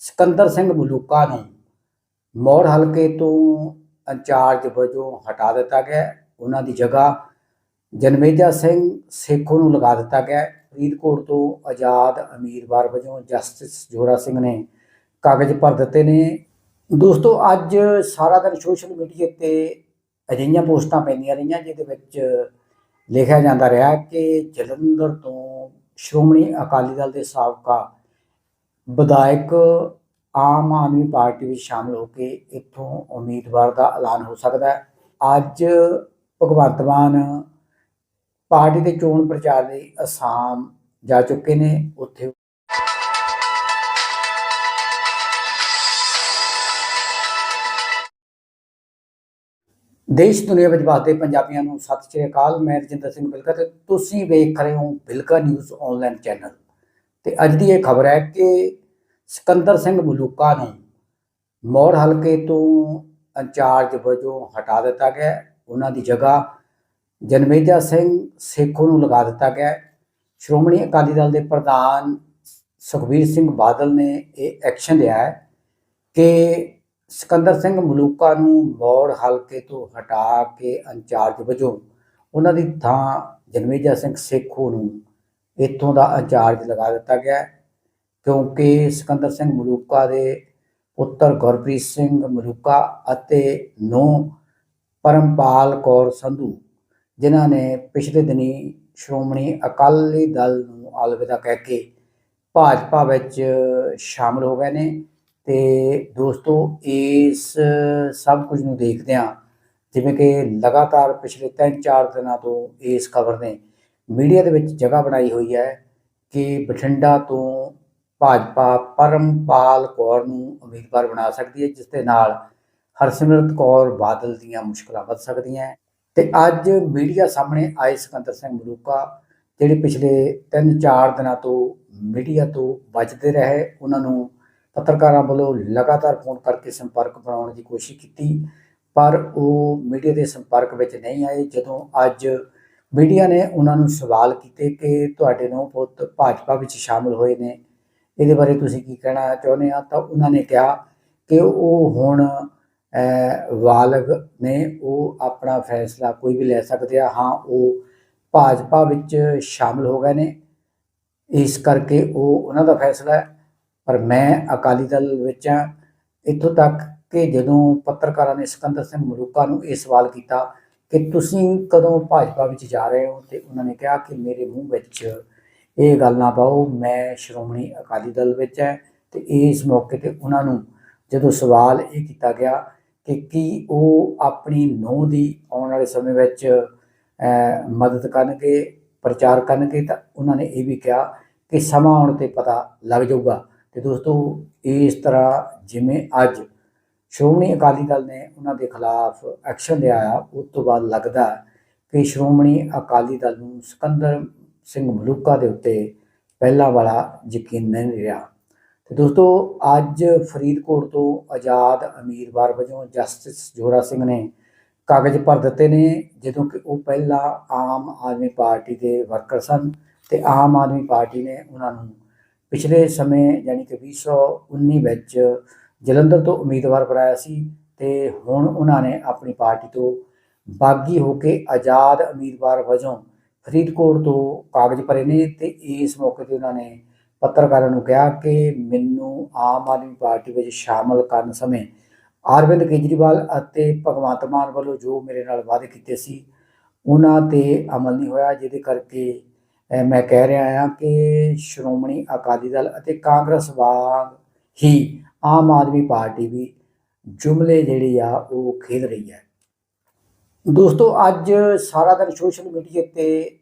ਸਿਕੰਦਰ ਸਿੰਘ ਮਲੂਕਾ ਨੂੰ ਮੌੜ ਹਲਕੇ ਤੋਂ ਇੰਚਾਰਜ ਵਜੋਂ ਹਟਾ ਦਿੱਤਾ ਗਿਆ। ਉਹਨਾਂ ਦੀ ਜਗ੍ਹਾ ਜਨਮੇਜਾ ਸਿੰਘ ਸੇਖੋ ਨੂੰ ਲਗਾ ਦਿੱਤਾ ਗਿਆ। ਫਰੀਦਕੋਟ ਤੋਂ ਆਜ਼ਾਦ ਅਮੀਰਵਾਰ ਵਜੋਂ ਜਸਟਿਸ ਜੋਰਾ ਸਿੰਘ ਨੇ ਕਾਗਜ਼ ਭਰ ਦਿੱਤੇ ਨੇ। ਦੋਸਤੋ, ਅੱਜ ਸਾਰਾ ਦਿਨ ਸੋਸ਼ਲ ਮੀਡੀਆ ਤੇ ਅਜਿਹੀਆਂ ਪੋਸਟਾਂ ਪੈਂਦੀਆਂ ਰਹੀਆਂ, ਜਿਹਦੇ ਵਿੱਚ ਲਿਖਿਆ ਜਾਂਦਾ ਰਿਹਾ ਕਿ ਜਲੰਧਰ ਤੋਂ ਸ਼੍ਰੋਮਣੀ ਅਕਾਲੀ ਦਲ ਦੇ ਸਾਬਕਾ ਵਿਧਾਇਕ ਆਮ ਆਦਮੀ ਪਾਰਟੀ ਵਿੱਚ ਸ਼ਾਮਲ ਹੋ ਕੇ ਇੱਥੋਂ ਉਮੀਦਵਾਰ ਦਾ ਐਲਾਨ ਹੋ ਸਕਦਾ ਹੈ। ਅੱਜ ਭਗਵੰਤ ਮਾਨ ਪਾਰਟੀ ਦੇ ਚੋਣ ਪ੍ਰਚਾਰ ਲਈ ਅਸਾਮ ਜਾ ਚੁੱਕੇ ਨੇ। ਉੱਥੇ ਦੇਸ਼ ਦੁਨੀਆ ਵਿੱਚ ਵਸਦੇ ਪੰਜਾਬੀਆਂ ਨੂੰ ਸਤਿ ਸ਼੍ਰੀ ਅਕਾਲ। ਮੈਂ ਰਜਿੰਦਰ ਸਿੰਘ ਬਿਲਕਾ ਤੇ ਤੁਸੀਂ ਵੇਖ ਰਹੇ ਹੋ ਬਿਲਕਾ ਨਿਊਜ਼ ਆਨਲਾਈਨ ਚੈਨਲ। ਤੇ ਅੱਜ ਦੀ ਇਹ ਖਬਰ ਹੈ ਕਿ ਸਿਕੰਦਰ ਸਿੰਘ ਮਲੂਕਾ ਨੂੰ ਮੌੜ ਹਲਕੇ ਤੋਂ ਇੰਚਾਰਜ ਵਜੋਂ ਹਟਾ ਦਿੱਤਾ ਗਿਆ ਉਹਨਾਂ ਦੀ ਜਗ੍ਹਾ ਜਨਮੇਜਾ ਸਿੰਘ ਸੇਖੋ ਨੂੰ ਲਗਾ ਦਿੱਤਾ ਗਿਆ ਸ਼੍ਰੋਮਣੀ ਅਕਾਲੀ ਦਲ ਦੇ ਪ੍ਰਧਾਨ ਸੁਖਬੀਰ ਸਿੰਘ ਬਾਦਲ ਨੇ ਇਹ ਐਕਸ਼ਨ ਲਿਆ ਹੈ ਕਿ ਸਿਕੰਦਰ ਸਿੰਘ ਮਲੂਕਾ ਨੂੰ ਮੌੜ ਹਲਕੇ ਤੋਂ ਹਟਾ ਕੇ ਇੰਚਾਰਜ ਵਜੋਂ ਉਹਨਾਂ ਦੀ ਥਾਂ ਜਨਮੇਜਾ ਸਿੰਘ ਸੇਖੋ ਨੂੰ ਇੱਥੋਂ ਦਾ ਇੰਚਾਰਜ ਲਗਾ ਦਿੱਤਾ ਗਿਆ ਕਿਉਂਕਿ ਸਿਕੰਦਰ ਸਿੰਘ ਮਲੂਕਾ ਦੇ ਪੁੱਤਰ ਗੁਰਪ੍ਰੀਤ ਸਿੰਘ ਮਲੂਕਾ ਅਤੇ ਨੋ ਪਰਮਪਾਲ ਕੌਰ ਸੰਧੂ, ਜਿਨ੍ਹਾਂ ਨੇ ਪਿਛਲੇ ਦਿਨੀ ਸ਼੍ਰੋਮਣੀ ਅਕਾਲੀ ਦਲ ਨੂੰ ਅਲਵਿਦਾ ਕਹਿ ਕੇ ਭਾਜਪਾ ਵਿੱਚ ਸ਼ਾਮਲ ਹੋ ਗਏ ਨੇ। ਤੇ ਦੋਸਤੋ, ਇਸ ਸਭ ਕੁਝ ਨੂੰ ਦੇਖਦਿਆਂ ਜਿਵੇਂ ਕਿ ਲਗਾਤਾਰ ਪਿਛਲੇ 3-4 ਦਿਨਾਂ ਤੋਂ ਇਸ ਖਬਰ ਨੇ ਮੀਡੀਆ ਦੇ ਵਿੱਚ ਜਗ੍ਹਾ ਬਣਾਈ ਹੋਈ ਹੈ ਕਿ ਬਠਿੰਡਾ ਤੋਂ ਭਾਜਪਾ ਪਰਮਪਾਲ ਕੌਰ ਨੂੰ ਉਮੀਦਵਾਰ ਬਣਾ ਸਕਦੀ ਹੈ, ਜਿਸ ਦੇ ਨਾਲ ਹਰਸਿਮਰਤ ਕੌਰ ਬਾਦਲ ਦੀਆਂ ਮੁਸ਼ਕਲਾਂ ਵੱਧ ਸਕਦੀਆਂ ਹੈ। ਤੇ ਅੱਜ ਮੀਡੀਆ ਸਾਹਮਣੇ ਆਏ ਸਿਕੰਦਰ ਸਿੰਘ ਮਲੂਕਾ, ਜਿਹੜੇ ਪਿਛਲੇ 3-4 ਦਿਨਾਂ ਤੋਂ ਮੀਡੀਆ ਤੋਂ ਬਚਦੇ ਰਹੇ, ਉਹਨਾਂ ਨੂੰ ਪੱਤਰਕਾਰਾਂ ਵੱਲੋਂ ਲਗਾਤਾਰ ਫੋਨ ਕਰਕੇ ਸੰਪਰਕ ਬਣਾਉਣ ਦੀ ਕੋਸ਼ਿਸ਼ ਕੀਤੀ, ਪਰ ਉਹ ਮੀਡੀਆ ਦੇ ਸੰਪਰਕ ਵਿੱਚ ਨਹੀਂ ਆਏ। ਜਦੋਂ ਅੱਜ ਮੀਡੀਆ ਨੇ ਉਹਨਾਂ ਨੂੰ ਸਵਾਲ ਕੀਤੇ ਕਿ ਤੁਹਾਡੇ ਨੂੰ ਪੁੱਤ ਭਾਜਪਾ ਵਿੱਚ ਸ਼ਾਮਲ ਹੋਏ ਨੇ। ਇਹਦੇ ਬਾਰੇ ਤੁਸੀਂ ਕੀ ਕਹਿਣਾ ਚਾਹੁੰਦੇ ਆ? ਤਾਂ ਉਹਨਾਂ ਨੇ ਕਿਹਾ ਕਿ ਉਹ ਹੁਣ ਵਾਲਗ ਨੇ। ਉਹ ਆਪਣਾ ਫੈਸਲਾ ਕੋਈ ਵੀ ਲੈ ਸਕਦੇ ਆ। ਹਾਂ, ਉਹ ਭਾਜਪਾ ਵਿੱਚ ਸ਼ਾਮਲ ਹੋ ਗਏ ਨੇ। ਇਸ ਕਰਕੇ ਉਹ ਉਹਨਾਂ ਦਾ ਫੈਸਲਾ ਹੈ। ਪਰ ਮੈਂ ਅਕਾਲੀ ਦਲ ਵਿੱਚ ਹਾਂ। ਇੱਥੋਂ ਤੱਕ ਕਿ ਜਦੋਂ ਪੱਤਰਕਾਰਾਂ ਨੇ ਸਿਕੰਦਰ ਸਿੰਘ ਮਲੂਕਾ ਨੂੰ ਇਹ ਸਵਾਲ ਕੀਤਾ ਕਿ ਤੁਸੀਂ ਕਦੋਂ ਭਾਜਪਾ ਵਿੱਚ ਜਾ ਰਹੇ ਹੋ? ਤੇ ਉਹਨਾਂ ਨੇ ਕਿਹਾ ਕਿ ਮੇਰੇ ਮੂੰਹ ਵਿੱਚ ਇਹ ਗੱਲ ਨਾ ਪਾਓ, ਮੈਂ ਸ਼੍ਰੋਮਣੀ ਅਕਾਲੀ ਦਲ ਵਿੱਚ ਹੈ। ਤੇ ਇਸ ਮੌਕੇ ਤੇ ਉਹਨਾਂ ਨੂੰ ਜਦੋਂ ਸਵਾਲ ਇਹ ਕੀਤਾ ਗਿਆ ਕਿ ਕੀ ਉਹ ਆਪਣੀ ਨੌ ਦੀ ਆਉਣ ਵਾਲੇ ਸਮੇਂ ਵਿੱਚ ਮਦਦ ਕਰਨਗੇ, ਪ੍ਰਚਾਰ ਕਰਨਗੇ, ਤਾਂ ਉਹਨਾਂ ਨੇ ਇਹ ਵੀ ਕਿਹਾ ਕਿ ਸਮਾਂ ਆਉਣ ਤੇ ਪਤਾ ਲੱਗ ਜਾਊਗਾ। ਤੇ ਦੋਸਤੋ, ਇਸ ਤਰ੍ਹਾਂ ਜਿਵੇਂ ਅੱਜ ਸ਼੍ਰੋਮਣੀ ਅਕਾਲੀ ਦਲ ਨੇ ਉਹਨਾਂ ਦੇ ਖਿਲਾਫ ਐਕਸ਼ਨ ਲਿਆ ਆ ਉਸ ਤੋਂ ਬਾਅਦ ਲੱਗਦਾ ਕਿ ਸ਼੍ਰੋਮਣੀ ਅਕਾਲੀ ਦਲ ਨੂੰ ਸਿਕੰਦਰ ਸਿੰਘ ਮਲੂਕਾ ਦੇ ਉੱਤੇ ਪਹਿਲਾਂ ਵਾਲਾ ਯਕੀਨ ਨਹੀਂ ਰਿਹਾ। ਤੇ ਦੋਸਤੋ, ਅੱਜ ਫਰੀਦਕੋਟ ਤੋਂ ਆਜ਼ਾਦ ਅਮੀਰਵਾਰ ਵਜੋਂ ਜਸਟਿਸ ਜੋਰਾ ਸਿੰਘ ਨੇ ਕਾਗਜ਼ ਭਰ ਦਿੱਤੇ ਨੇ, ਜਦੋਂ ਕਿ ਉਹ ਪਹਿਲਾਂ ਆਮ ਆਦਮੀ ਪਾਰਟੀ ਦੇ ਵਰਕਰ ਸਨ ਤੇ ਆਮ ਆਦਮੀ ਪਾਰਟੀ ਨੇ ਉਹਨਾਂ ਨੂੰ ਪਿਛਲੇ ਸਮੇਂ ਯਾਨੀ ਕਿ 2019 ਵਿੱਚ ਜਲੰਧਰ ਤੋਂ ਉਮੀਦਵਾਰ ਬਣਾਇਆ ਸੀ ਤੇ ਹੁਣ ਉਹਨਾਂ ਨੇ ਆਪਣੀ ਪਾਰਟੀ ਤੋਂ ਬਾਗੀ ਹੋ ਕੇ ਆਜ਼ਾਦ ਉਮੀਦਵਾਰ ਵਜੋਂ ਫਰੀਦਕੋਟ ਤੋਂ ਕਾਗਜ਼ ਭਰੇ ਨੇ ਤੇ ਇਸ ਮੌਕੇ ਤੇ ਉਹਨਾਂ ਨੇ ਪੱਤਰਕਾਰਾਂ ਨੂੰ ਕਿਹਾ ਕਿ ਮੈਨੂੰ ਆਮ ਆਦਮੀ ਪਾਰਟੀ ਵਿੱਚ ਸ਼ਾਮਲ ਕਰਨ ਸਮੇਂ ਅਰਵਿੰਦ ਕੇਜਰੀਵਾਲ ਅਤੇ ਭਗਵੰਤ ਮਾਨ ਵੱਲੋਂ ਜੋ ਮੇਰੇ ਨਾਲ ਵਾਅਦੇ ਕੀਤੇ ਸੀ, ਉਹਨਾਂ ਤੇ ਅਮਲ ਨਹੀਂ ਹੋਇਆ, ਜਿਹਦੇ ਕਰਕੇ ਮੈਂ ਕਹਿ ਰਿਹਾ ਹਾਂ ਕਿ ਸ਼੍ਰੋਮਣੀ ਅਕਾਲੀ ਦਲ ਅਤੇ ਕਾਂਗਰਸ ਵਾਂਗ ਹੀ ਆਮ ਆਦਮੀ ਪਾਰਟੀ ਵੀ ਜੁਮਲੇ ਜਿਹੜੀ ਆ, ਉਹ ਖੇਡ ਰਹੀ ਹੈ। ਦੋਸਤੋ, ਅੱਜ ਸਾਰਾ ਦਿਨ ਸੋਸ਼ਲ ਮੀਡੀਆ ਤੇ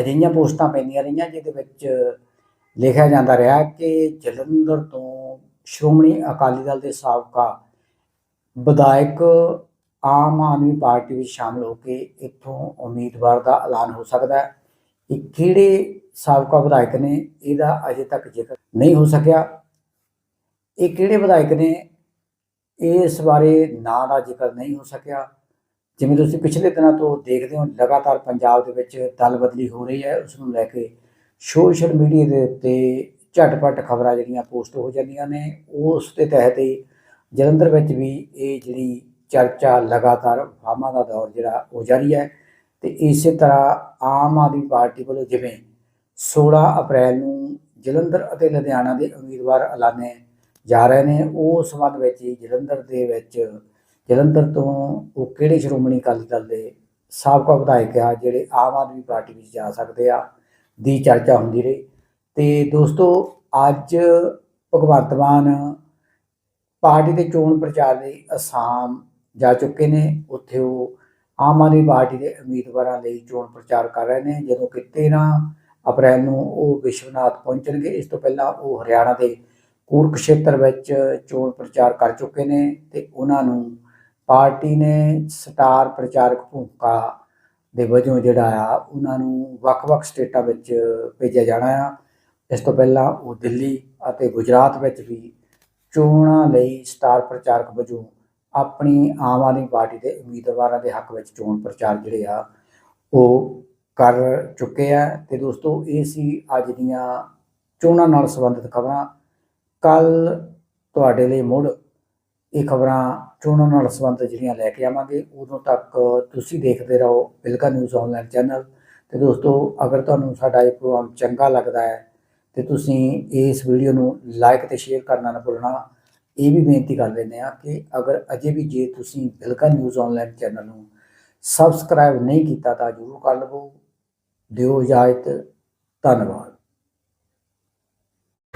ਅਜਿਹੀਆਂ ਪੋਸਟਾਂ ਪੈਂਦੀਆਂ ਰਹੀਆਂ, ਜਿਹਦੇ ਵਿੱਚ ਲਿਖਿਆ ਜਾਂਦਾ ਰਿਹਾ ਕਿ ਜਲੰਧਰ ਤੋਂ ਸ਼੍ਰੋਮਣੀ ਅਕਾਲੀ ਦਲ ਦੇ ਸਾਬਕਾ ਵਿਧਾਇਕ ਆਮ ਆਦਮੀ ਪਾਰਟੀ ਵਿੱਚ ਸ਼ਾਮਲ ਹੋ ਕੇ ਇੱਥੋਂ ਉਮੀਦਵਾਰ ਦਾ ਐਲਾਨ ਹੋ ਸਕਦਾ ਹੈ। ਇਹ ਕਿਹੜੇ ਸਾਬਕਾ ਵਿਧਾਇਕ ਨੇ, ਇਹਦਾ ਅਜੇ ਤੱਕ ਜ਼ਿਕਰ ਨਹੀਂ ਹੋ ਸਕਿਆ। ਇਹ ਕਿਹੜੇ ਵਿਧਾਇਕ ਨੇ? ਇਸ ਬਾਰੇ ਨਾਂ ਦਾ ਜ਼ਿਕਰ ਨਹੀਂ ਹੋ ਸਕਿਆ। ਜਿਵੇਂ ਤੁਸੀਂ ਪਿਛਲੇ ਦਿਨਾਂ ਤੋਂ ਦੇਖਦੇ ਹੋ, ਲਗਾਤਾਰ ਪੰਜਾਬ ਦੇ ਵਿੱਚ ਦਲ ਬਦਲੀ ਹੋ ਰਹੀ ਹੈ। ਉਸ ਨੂੰ ਲੈ ਕੇ ਸੋਸ਼ਲ ਮੀਡੀਆ ਦੇ ਉੱਤੇ ਝਟਪਟ ਖਬਰਾਂ ਜਿਹੜੀਆਂ ਪੋਸਟ ਹੋ ਜਾਂਦੀਆਂ ਨੇ, ਉਸ ਦੇ ਤਹਿਤ ਹੀ ਜਲੰਧਰ ਵਿੱਚ ਵੀ ਇਹ ਜਿਹੜੀ ਚਰਚਾ ਲਗਾਤਾਰ ਫਾਰਮਾਂ ਦਾ ਦੌਰ ਜਿਹੜਾ ਉਹ ਜਾਰੀ ਹੈ ਤੇ ਇਸੇ ਤਰ੍ਹਾਂ ਆਮ ਆਦਮੀ ਪਾਰਟੀ ਵੱਲੋਂ ਜਿਵੇਂ 16 ਅਪ੍ਰੈਲ ਨੂੰ ਜਲੰਧਰ ਅਤੇ ਲੁਧਿਆਣਾ ਦੇ ਉਮੀਦਵਾਰ ਐਲਾਨੇ ਜਾ ਰਹੇ ਨੇ, ਉਹ ਸੰਬੰਧ ਵਿੱਚ ਹੀ ਜਲੰਧਰ ਦੇ ਵਿੱਚ, ਜਲੰਧਰ ਤੋਂ ਉਹ ਕਿਹੜੇ ਸ਼੍ਰੋਮਣੀ ਅਕਾਲੀ ਦਲ ਦੇ ਸਾਬਕਾ ਵਿਧਾਇਕ ਆ, ਜਿਹੜੇ ਆਮ ਆਦਮੀ ਪਾਰਟੀ ਵਿੱਚ ਜਾ ਸਕਦੇ ਆ, ਦੀ ਚਰਚਾ ਹੁੰਦੀ ਰਹੀ। ਤੇ ਦੋਸਤੋ, ਅੱਜ ਭਗਵੰਤ ਮਾਨ ਪਾਰਟੀ ਦੇ ਚੋਣ ਪ੍ਰਚਾਰ ਲਈ ਅਸਾਮ ਜਾ ਚੁੱਕੇ ਨੇ। ਉੱਥੇ ਉਹ ਆਮ ਆਦਮੀ ਪਾਰਟੀ ਦੇ ਉਮੀਦਵਾਰਾਂ ਲਈ ਚੋਣ ਪ੍ਰਚਾਰ ਕਰ ਰਹੇ ਨੇ। ਜਦੋਂ ਕਿ 13 ਅਪ੍ਰੈਲ ਨੂੰ ਉਹ ਵਿਸ਼ਵਨਾਥ ਪਹੁੰਚਣਗੇ। ਇਸ ਤੋਂ ਪਹਿਲਾਂ ਉਹ ਹਰਿਆਣਾ ਦੇ ਕੂਰਕਸ਼ੇਤਰ ਵਿੱਚ ਚੋਣ ਪ੍ਰਚਾਰ ਕਰ ਚੁੱਕੇ ਨੇ ਤੇ ਉਹਨਾਂ ਨੂੰ ਪਾਰਟੀ ਨੇ ਸਟਾਰ ਪ੍ਰਚਾਰਕ ਭੂਮਿਕਾ ਦੇ ਵਜੋਂ ਜਿਹੜਾ ਆ, ਉਹਨਾਂ ਨੂੰ ਵੱਖ-ਵੱਖ ਸਟੇਟਾਂ ਵਿੱਚ ਭੇਜਿਆ ਜਾਣਾ ਆ। ਇਸ ਤੋਂ ਪਹਿਲਾਂ ਉਹ ਦਿੱਲੀ ਅਤੇ ਗੁਜਰਾਤ ਵਿੱਚ ਵੀ ਚੋਣਾਂ ਲਈ ਸਟਾਰ ਪ੍ਰਚਾਰਕ ਵਜੋਂ ਆਪਣੀ ਆਮ ਆਦਮੀ ਪਾਰਟੀ ਦੇ ਉਮੀਦਵਾਰਾਂ ਦੇ ਹੱਕ ਵਿੱਚ ਚੋਣ ਪ੍ਰਚਾਰ ਜਿਹੜੇ ਆ, ਉਹ ਕਰ ਚੁੱਕੇ ਆ। ਤੇ ਦੋਸਤੋ, ਇਹ ਸੀ ਅੱਜ ਦੀਆਂ ਚੋਣਾਂ ਨਾਲ ਸੰਬੰਧਿਤ ਖਬਰਾਂ। ਕੱਲ ਤੁਹਾਡੇ ਲਈ ਮੁੜ ਇਹ ਖਬਰਾਂ ਚੋਣਾਂ ਨਾਲ ਸੰਬੰਧਿਤ ਜਿਹੜੀਆਂ ਲੈ ਕੇ ਆਵਾਂਗੇ, ਉਦੋਂ ਤੱਕ ਤੁਸੀਂ ਦੇਖਦੇ ਰਹੋ ਬਿਲਕਾ ਨਿਊਜ਼ ਆਨਲਾਈਨ ਚੈਨਲ। ਤੇ ਦੋਸਤੋ, ਅਗਰ ਤੁਹਾਨੂੰ ਸਾਡਾ ਇਹ ਪ੍ਰੋਗਰਾਮ ਚੰਗਾ ਲੱਗਦਾ ਹੈ, ਤੇ ਤੁਸੀਂ ਇਸ ਵੀਡੀਓ ਨੂੰ ਲਾਈਕ ਤੇ ਸ਼ੇਅਰ ਕਰਨਾ ਨਾ ਭੁੱਲਣਾ। ਇਹ ਵੀ ਬੇਨਤੀ ਕਰ ਲੈਂਦੇ ਆ ਕਿ ਅਗਰ ਅਜੇ ਵੀ ਜੇ ਤੁਸੀਂ ਬਿਲਕਾ ਨਿਊਜ਼ ਆਨਲਾਈਨ ਚੈਨਲ ਨੂੰ ਸਬਸਕ੍ਰਾਈਬ ਨਹੀਂ ਕੀਤਾ ਤਾਂ ਜਰੂਰ ਕਰ ਲਵੋ। ਦਿਓ ਇਜਾਜ਼ਤ। ਧੰਨਵਾਦ।